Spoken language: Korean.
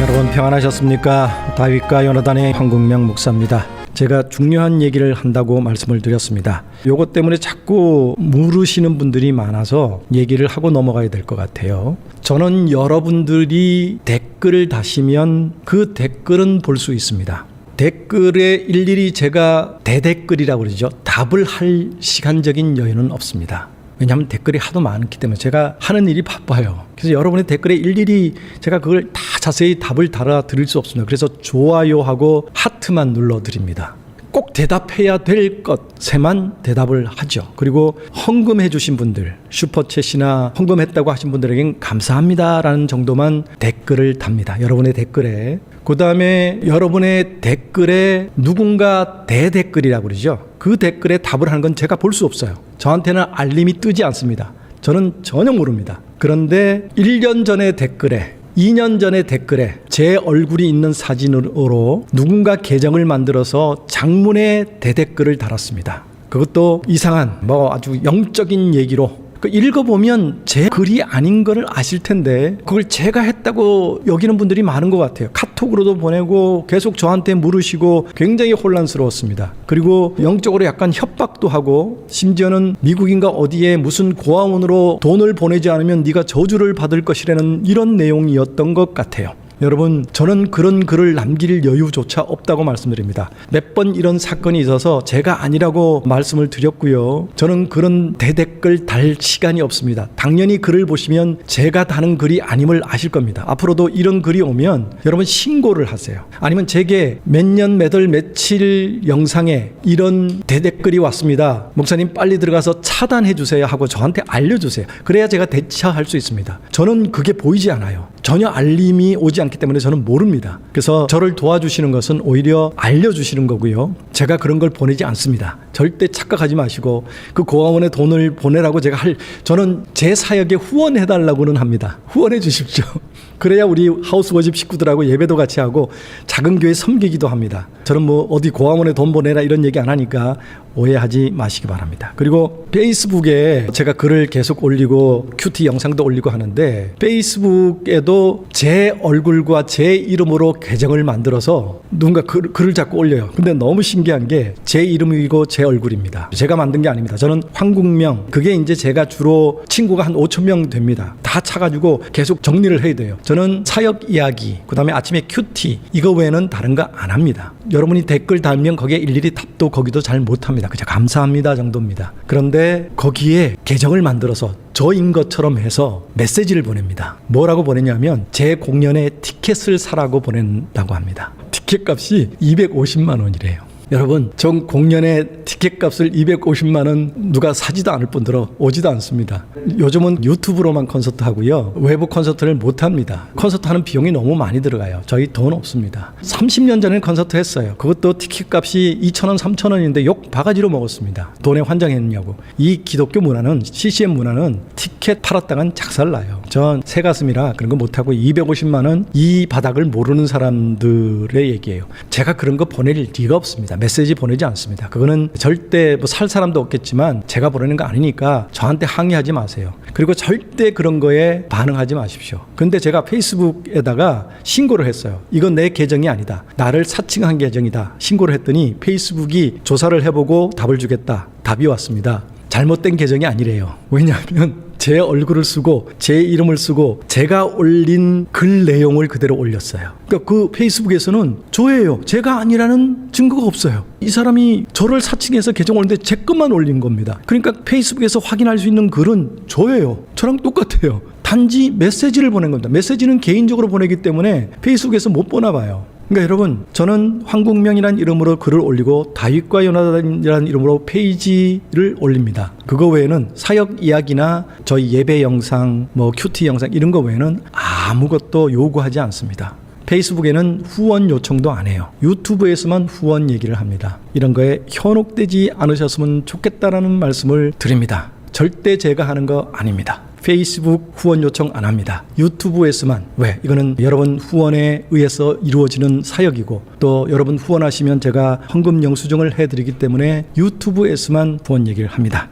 여러분 평안하셨습니까? 다윗과 요나단의 황국명 목사입니다. 제가 중요한 얘기를 한다고 말씀을 드렸습니다. 요것 때문에 자꾸 물으시는 분들이 많아서 얘기를 하고 넘어가야 될 것 같아요. 저는 여러분들이 댓글을 다시면 그 댓글은 볼 수 있습니다. 댓글에 일일이 제가 대댓글이라고 그러죠. 답을 할 시간적인 여유는 없습니다. 왜냐하면 댓글이 하도 많기 때문에 제가 하는 일이 바빠요. 그래서 여러분의 댓글에 일일이 제가 그걸 다 자세히 답을 달아 드릴 수 없습니다. 그래서 좋아요하고 하트만 눌러 드립니다. 꼭 대답해야 될 것에만 대답을 하죠. 그리고 헌금해 주신 분들, 슈퍼챗이나 헌금했다고 하신 분들에겐 감사합니다라는 정도만 댓글을 답니다. 여러분의 댓글에. 그 다음에 여러분의 댓글에 누군가 대댓글이라고 그러죠. 그 댓글에 답을 하는 건 제가 볼 수 없어요. 저한테는 알림이 뜨지 않습니다. 저는 전혀 모릅니다. 그런데 1년 전의 댓글에 2년 전의 댓글에 제 얼굴이 있는 사진으로 누군가 계정을 만들어서 장문의 대댓글을 달았습니다. 그것도 이상한 뭐 아주 영적인 얘기로 그 읽어보면 제 글이 아닌 걸 아실 텐데 그걸 제가 했다고 여기는 분들이 많은 것 같아요. 카톡으로도 보내고 계속 저한테 물으시고 굉장히 혼란스러웠습니다. 그리고 영적으로 약간 협박도 하고 심지어는 미국인가 어디에 무슨 고아원으로 돈을 보내지 않으면 네가 저주를 받을 것이라는 이런 내용이었던 것 같아요. 여러분, 저는 그런 글을 남길 여유조차 없다고 말씀드립니다. 몇 번 이런 사건이 있어서 제가 아니라고 말씀을 드렸고요. 저는 그런 대댓글 달 시간이 없습니다. 당연히 글을 보시면 제가 다는 글이 아님을 아실 겁니다. 앞으로도 이런 글이 오면 여러분 신고를 하세요. 아니면 제게 몇 년, 몇 월, 며칠 영상에 이런 대댓글이 왔습니다. 목사님 빨리 들어가서 차단해 주세요 하고 저한테 알려주세요. 그래야 제가 대처할 수 있습니다. 저는 그게 보이지 않아요. 전혀 알림이 오지 않기 때문에 저는 모릅니다. 그래서 저를 도와주시는 것은 오히려 알려주시는 거고요. 제가 그런 걸 보내지 않습니다. 절대 착각하지 마시고 그 고아원에 돈을 보내라고 제가 할 저는 제 사역에 후원해달라고는 합니다. 후원해 주십시오. 그래야 우리 하우스 워집 식구들하고 예배도 같이 하고 작은 교회 섬기기도 합니다. 저는 뭐 어디 고아원에 돈 보내라 이런 얘기 안 하니까 오해하지 마시기 바랍니다. 그리고 페이스북에 제가 글을 계속 올리고 큐티 영상도 올리고 하는데 페이스북에도 제 얼굴과 제 이름으로 계정을 만들어서 누군가 글, 글을 자꾸 올려요. 근데 너무 신기한 게 제 이름이고 제 얼굴입니다. 제가 만든 게 아닙니다. 저는 황국명 그게 이제 제가 주로 친구가 한 5천 명 됩니다. 다 차가지고 계속 정리를 해야 돼요. 저는 사역 이야기, 그 다음에 아침에 큐티 이거 외에는 다른 거 안 합니다. 여러분이 댓글 달면 거기에 일일이 답도 거기도 잘 못합니다. 그냥 감사합니다 정도입니다. 그런데 거기에 계정을 만들어서 저인 것처럼 해서 메시지를 보냅니다. 뭐라고 보내냐면 제 공연에 티켓을 사라고 보낸다고 합니다. 티켓 값이 250만 원이래요. 여러분, 전 공연의 티켓 값을 250만 원 누가 사지도 않을 뿐더러 오지도 않습니다. 요즘은 유튜브로만 콘서트 하고요. 외부 콘서트를 못 합니다. 콘서트 하는 비용이 너무 많이 들어가요. 저희 돈 없습니다. 30년 전에 콘서트 했어요. 그것도 티켓 값이 2,000원, 3,000원인데 욕 바가지로 먹었습니다. 돈에 환장했냐고. 이 기독교 문화는 CCM 문화는 티켓 팔았다간 작살나요. 전 새 가슴이라 그런 거 못하고 250만 원 이 바닥을 모르는 사람들의 얘기예요. 제가 그런 거 보낼 리가 없습니다. 메시지 보내지 않습니다. 그거는 절대 뭐 살 사람도 없겠지만 제가 보내는 거 아니니까 저한테 항의하지 마세요. 그리고 절대 그런 거에 반응하지 마십시오. 근데 제가 페이스북에다가 신고를 했어요. 이건 내 계정이 아니다. 나를 사칭한 계정이다. 신고를 했더니 페이스북이 조사를 해보고 답을 주겠다. 답이 왔습니다. 잘못된 계정이 아니래요. 왜냐하면 제 얼굴을 쓰고 제 이름을 쓰고 제가 올린 글 내용을 그대로 올렸어요. 그러니까 그 페이스북에서는 저예요. 제가 아니라는 증거가 없어요. 이 사람이 저를 사칭해서 계정 올렸는데 제 것만 올린 겁니다. 그러니까 페이스북에서 확인할 수 있는 글은 저예요. 저랑 똑같아요. 단지 메시지를 보낸 겁니다. 메시지는 개인적으로 보내기 때문에 페이스북에서 못 보나 봐요. 그러니까 여러분 저는 황국명이라는 이름으로 글을 올리고 다윗과 요나단이라는 이름으로 페이지를 올립니다. 그거 외에는 사역 이야기나 저희 예배 영상, 뭐 큐티 영상 이런 거 외에는 아무것도 요구하지 않습니다. 페이스북에는 후원 요청도 안 해요. 유튜브에서만 후원 얘기를 합니다. 이런 거에 현혹되지 않으셨으면 좋겠다라는 말씀을 드립니다. 절대 제가 하는 거 아닙니다. 페이스북 후원 요청 안 합니다. 유튜브에서만 왜? 이거는 여러분 후원에 의해서 이루어지는 사역이고 또 여러분 후원하시면 제가 헌금 영수증을 해드리기 때문에 유튜브에서만 후원 얘기를 합니다.